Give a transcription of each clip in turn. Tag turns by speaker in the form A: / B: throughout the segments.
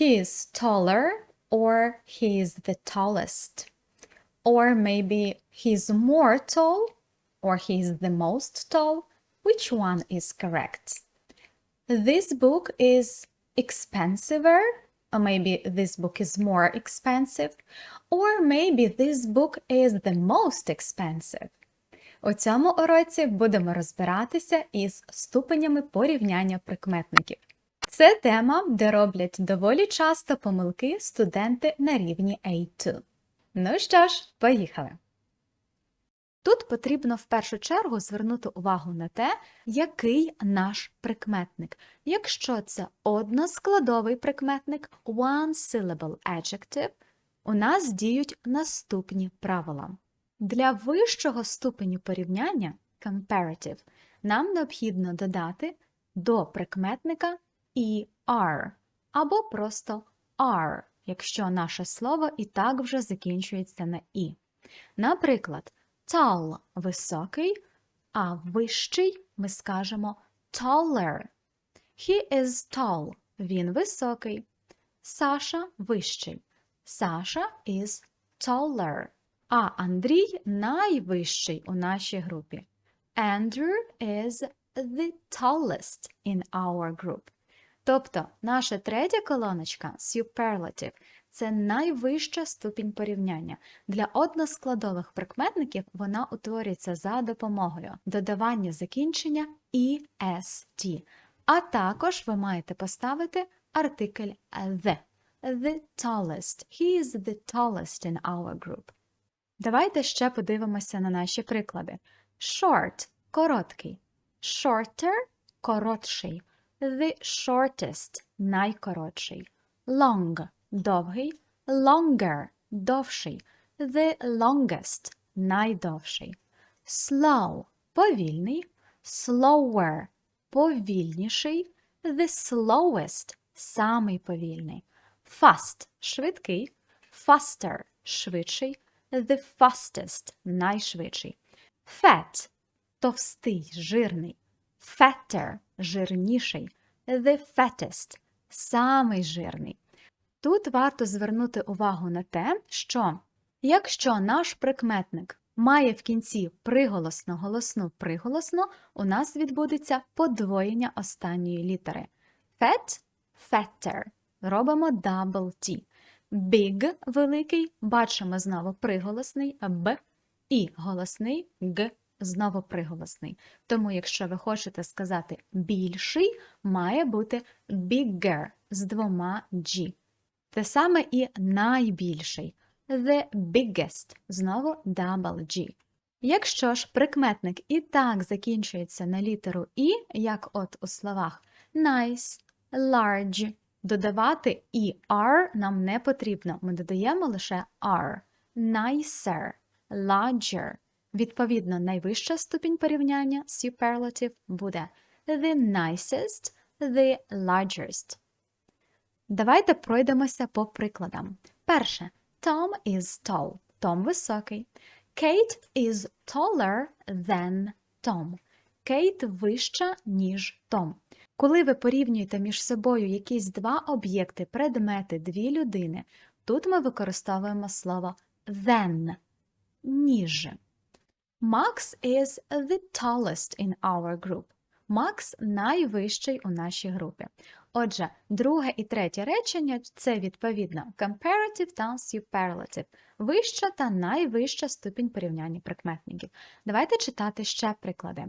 A: he is taller or he is the tallest. Or maybe he's more tall or he's the most tall. Which one is correct? This book is expensiver, or maybe this book is more expensive, or maybe this book is the most expensive. У цьому уроці будемо розбиратися із ступенями порівняння прикметників. Це тема, де роблять доволі часто помилки студенти на рівні A2. Ну що ж, поїхали! Тут потрібно в першу чергу звернути увагу на те, який наш прикметник. Якщо це односкладовий прикметник one syllable adjective, у нас діють наступні правила. Для вищого ступеню порівняння comparative нам необхідно додати до прикметника er або просто are, якщо наше слово і так вже закінчується на і. Наприклад, tall – високий, а вищий ми скажемо taller. He is tall – він високий. Саша вищий. Саша is taller. А Андрій найвищий у нашій групі. Andrew is the tallest in our group. Тобто наша третя колоночка superlative – це найвища ступінь порівняння. Для односкладових прикметників вона утворюється за допомогою додавання закінчення «est». А також ви маєте поставити артикль the. The tallest. He is the tallest in our group. Давайте ще подивимося на наші приклади. Short – короткий. Shorter – коротший. The shortest – найкоротший. Long – довгий. Longer – довший. The longest – найдовший. Slow – повільний. Slower – повільніший. The slowest – самий повільний. Fast – швидкий. Faster – швидший. The fastest – найшвидший. Fat – товстий, жирний. Fatter – жирніший. The fattest – самий жирний. Тут варто звернути увагу на те, що якщо наш прикметник має в кінці приголосну голосну приголосну, у нас відбудеться подвоєння останньої літери. Fat – fatter. Робимо double T. Big – великий, бачимо знову приголосний Б і голосний Г знову приголосний. Тому, якщо ви хочете сказати більший, має бути bigger з двома G. Те саме і найбільший the biggest знову double G. Якщо ж прикметник і так закінчується на літеру І, як от у словах nice, large, Додавати «er» нам не потрібно. Ми додаємо лише «are». Nicer, larger. Відповідно, найвища ступінь порівняння superlative буде the nicest, the largest. Давайте пройдемося по прикладам. Перше. Tom is tall. Том високий. Kate is taller than Tom. Кейт вища, ніж Том. Коли ви порівнюєте між собою якісь два об'єкти, предмети, дві людини, тут ми використовуємо слово than ніж. Max is the tallest in our group. Макс найвищий у нашій групі. Отже, друге і третє речення це відповідно comparative та superlative, вища та найвища ступінь порівняння прикметників. Давайте читати ще приклади.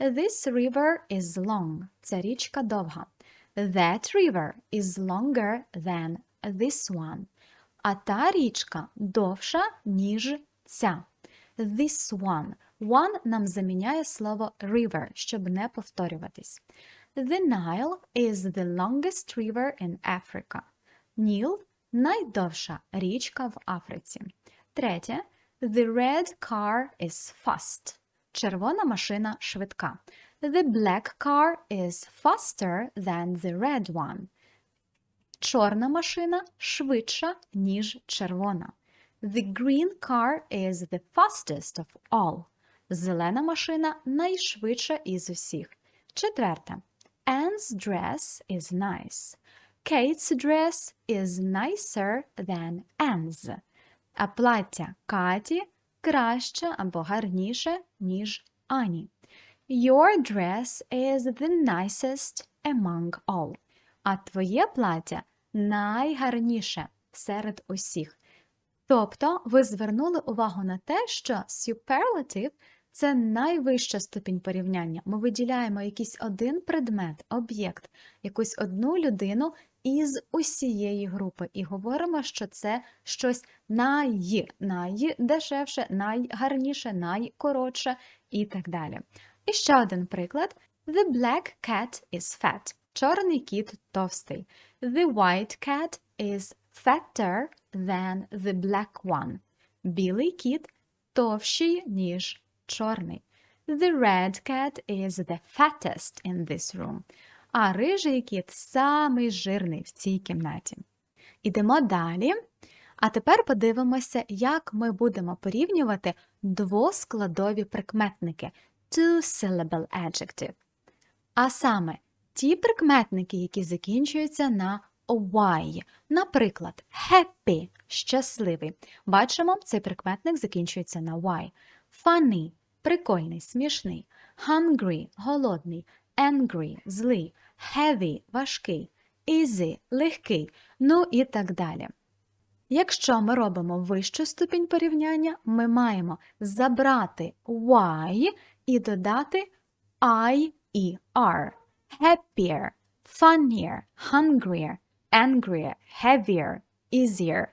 A: This river is long. Це річка довга. That river is longer than this one. А та річка довша, ніж ця. This one. One нам заміняє слово river, щоб не повторюватись. The Nile is the longest river in Africa. Ніл найдовша річка в Африці. Третє. The red car is fast. Червона машина швидка. The black car is faster than the red one. Чорна машина швидша, ніж червона. The green car is the fastest of all. Зелена машина найшвидша із усіх. Четверте. Anne's dress is nice. Kate's dress is nicer than Anne's. А плаття Каті краще або гарніше, ніж Ані. Your dress is the nicest among all. А твоє плаття найгарніше серед усіх. Тобто ви звернули увагу на те, що superlative – це найвища ступінь порівняння. Ми виділяємо якийсь один предмет, об'єкт, якусь одну людину із усієї групи і говоримо, що це щось най, найдешевше, найгарніше, найкоротше і так далі. І ще один приклад. The black cat is fat. Чорний кіт товстий. The white cat is fatter than the black one. Білий кіт товщий, ніж чорний. The red cat is the fattest in this room. А рижий кіт самий жирний в цій кімнаті. Ідемо далі. А тепер подивимося, як ми будемо порівнювати двоскладові прикметники two-syllable adjective. А саме ті прикметники, які закінчуються на y. Наприклад, happy щасливий. Бачимо, цей прикметник закінчується на y. Funny прикольний, смішний. Hungry голодний. Angry злий. Heavy важкий. Easy легкий. Ну і так далі. Якщо ми робимо вищу ступінь порівняння, ми маємо забрати y і додати I і R. Happier, funnier, hungrier, angrier, heavier, easier.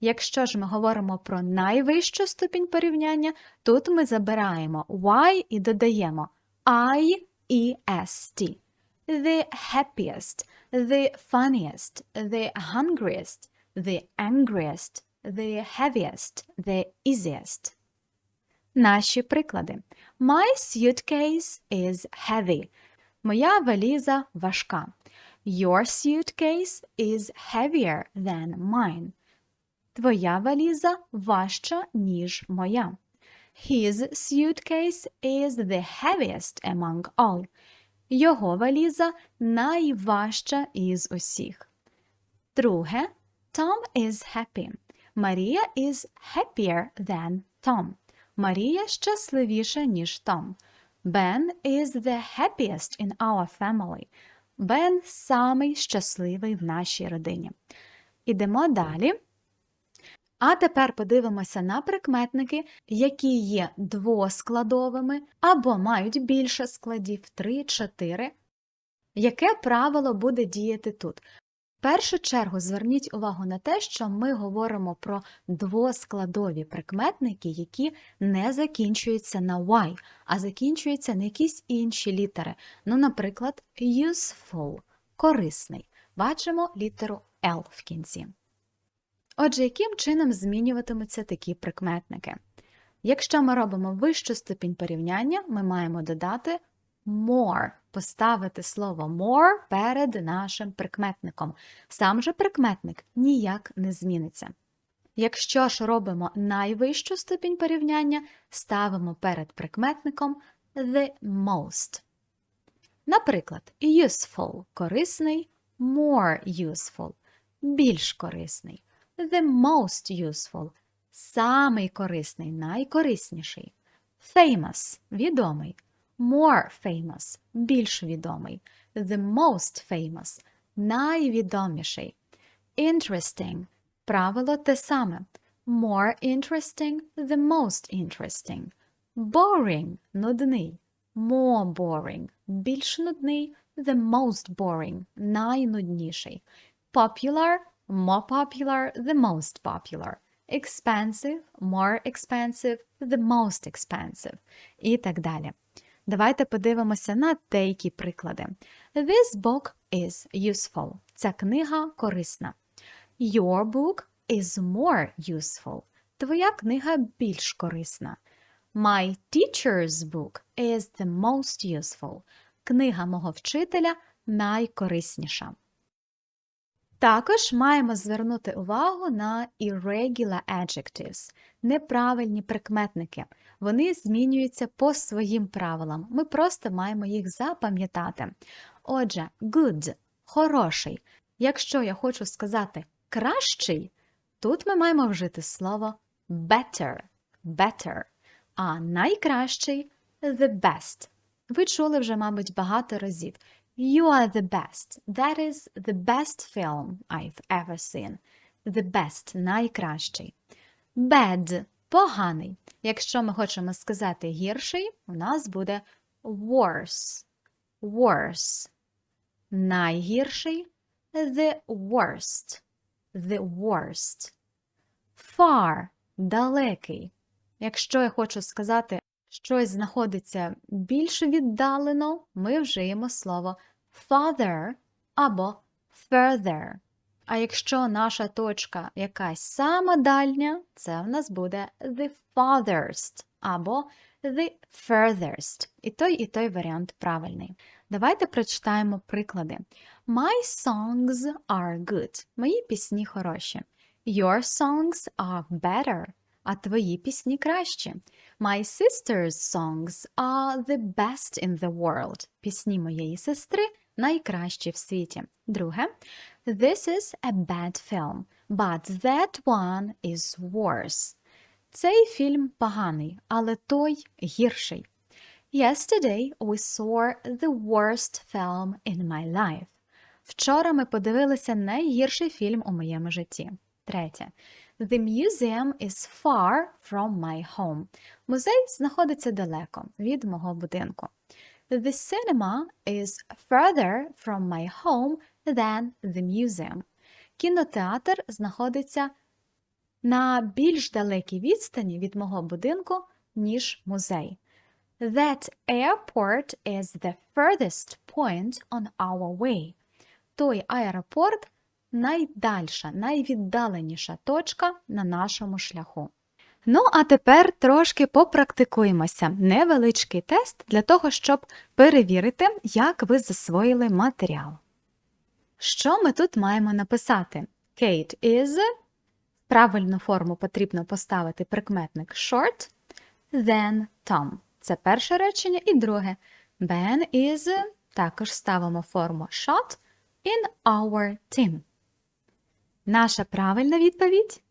A: Якщо ж ми говоримо про найвищу ступінь порівняння, тут ми забираємо y і додаємо I і ST. The happiest, the funniest, the hungriest, the angriest, the heaviest, the easiest. Наші приклади. My suitcase is heavy. Моя валіза важка. Your suitcase is heavier than mine. Твоя валіза важча, ніж моя. His suitcase is the heaviest among all. Його валіза найважча із усіх. Друге, Tom is happy. Марія is happier than Tom. Марія щасливіша, ніж Том. Ben is the happiest in our family. Бен самий щасливий в нашій родині. Ідемо далі. А тепер подивимося на прикметники, які є двоскладовими або мають більше складів 3-4. Яке правило буде діяти тут? В першу чергу зверніть увагу на те, що ми говоримо про двоскладові прикметники, які не закінчуються на y, а закінчуються на якісь інші літери. Ну, наприклад, useful корисний. Бачимо літеру L в кінці. Отже, яким чином змінюватимуться такі прикметники? Якщо ми робимо вищу ступінь порівняння, ми маємо додати more, поставити слово more перед нашим прикметником. Сам же прикметник ніяк не зміниться. Якщо ж робимо найвищу ступінь порівняння, ставимо перед прикметником the most. Наприклад, useful корисний, more useful більш корисний, the most useful самий корисний, найкорисніший, famous відомий, more famous більш відомий, the most famous найвідоміший, interesting правило те саме, more interesting, the most interesting, boring нудний, more boring більш нудний, the most boring найнудніший, popular more popular, the most popular, expensive, more expensive, the most expensive і так далі. Давайте подивимося на деякі приклади. This book is useful. Ця книга корисна. Your book is more useful. Твоя книга більш корисна. My teacher's book is the most useful. Книга мого вчителя найкорисніша. Також маємо звернути увагу на irregular adjectives – неправильні прикметники. Вони змінюються по своїм правилам. Ми просто маємо їх запам'ятати. Отже, good хороший. Якщо я хочу сказати кращий, тут ми маємо вжити слово better, better, а найкращий the best. Ви чули вже, мабуть, багато разів. You are the best. That is the best film I've ever seen. The best – найкращий. Bad – поганий. Якщо ми хочемо сказати гірший, у нас буде worse. Worse. Найгірший – the worst. The worst. Far – далекий. Якщо я хочу сказати, щось знаходиться більш віддалено, ми вжиємо слово farther або further. А якщо наша точка якась сама дальня, це в нас буде the farthest або the furthest. І той, і той варіант правильний. Давайте прочитаємо приклади. My songs are good. Мої пісні хороші. Your songs are better. А твої пісні кращі. My sister's songs are the best in the world. Пісні моєї сестри найкращі в світі. Друге. This is a bad film, but that one is worse. Цей фільм поганий, але той гірший. Yesterday we saw the worst film in my life. Вчора ми подивилися найгірший фільм у моєму житті. Третє. The museum is far from my home. Музей знаходиться далеко від мого будинку. The cinema is further from my home than the museum. Кінотеатр знаходиться на більш далекій відстані від мого будинку, ніж музей. That airport is the furthest point on our way. Той аеропорт найдальша, найвіддаленіша точка на нашому шляху. Ну, а тепер трошки попрактикуємося. Невеличкий тест для того, щоб перевірити, як ви засвоїли матеріал. Що ми тут маємо написати? Kate is. Правильну форму потрібно поставити прикметник short, then Tom. Це перше речення. І друге. Ben is. Також ставимо форму shot in our team. Наша правильна відповідь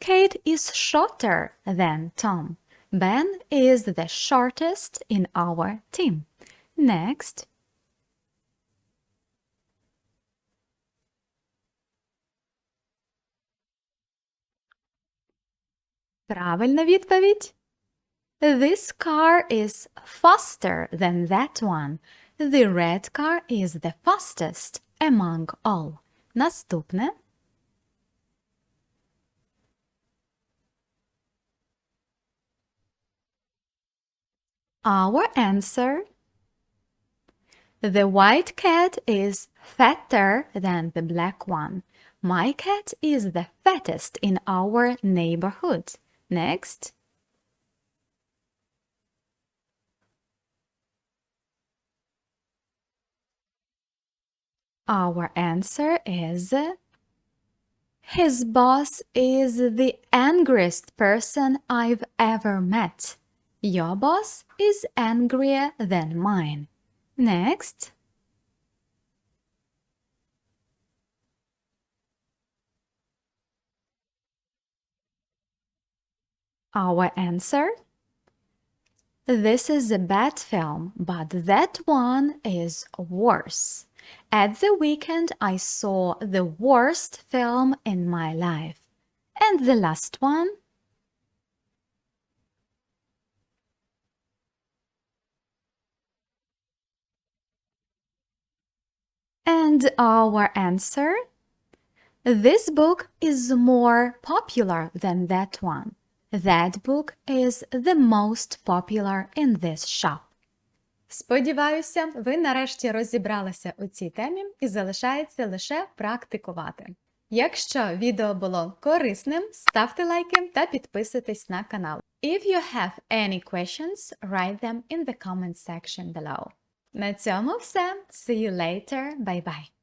A: Kate is shorter than Tom. Ben is the shortest in our team. Next. Правильна відповідь. This car is faster than that one. The red car is the fastest among all. Наступне. Our answer. The white cat is fatter than the black one. My cat is the fattest in our neighborhood. Next. Our answer is His boss is the angriest person I've ever met. Your boss is angrier than mine. Next. Our answer This is a bad film, but that one is worse. At the weekend, I saw the worst film in my life. And the last one? And our answer? This book is more popular than that one. That book is the most popular in this shop. Сподіваюся, ви нарешті розібралися у цій темі і залишається лише практикувати. Якщо відео було корисним, ставте лайки та підписуйтесь на канал. If you have any questions, write them in the comment section below. На цьому все. See you later. Bye bye.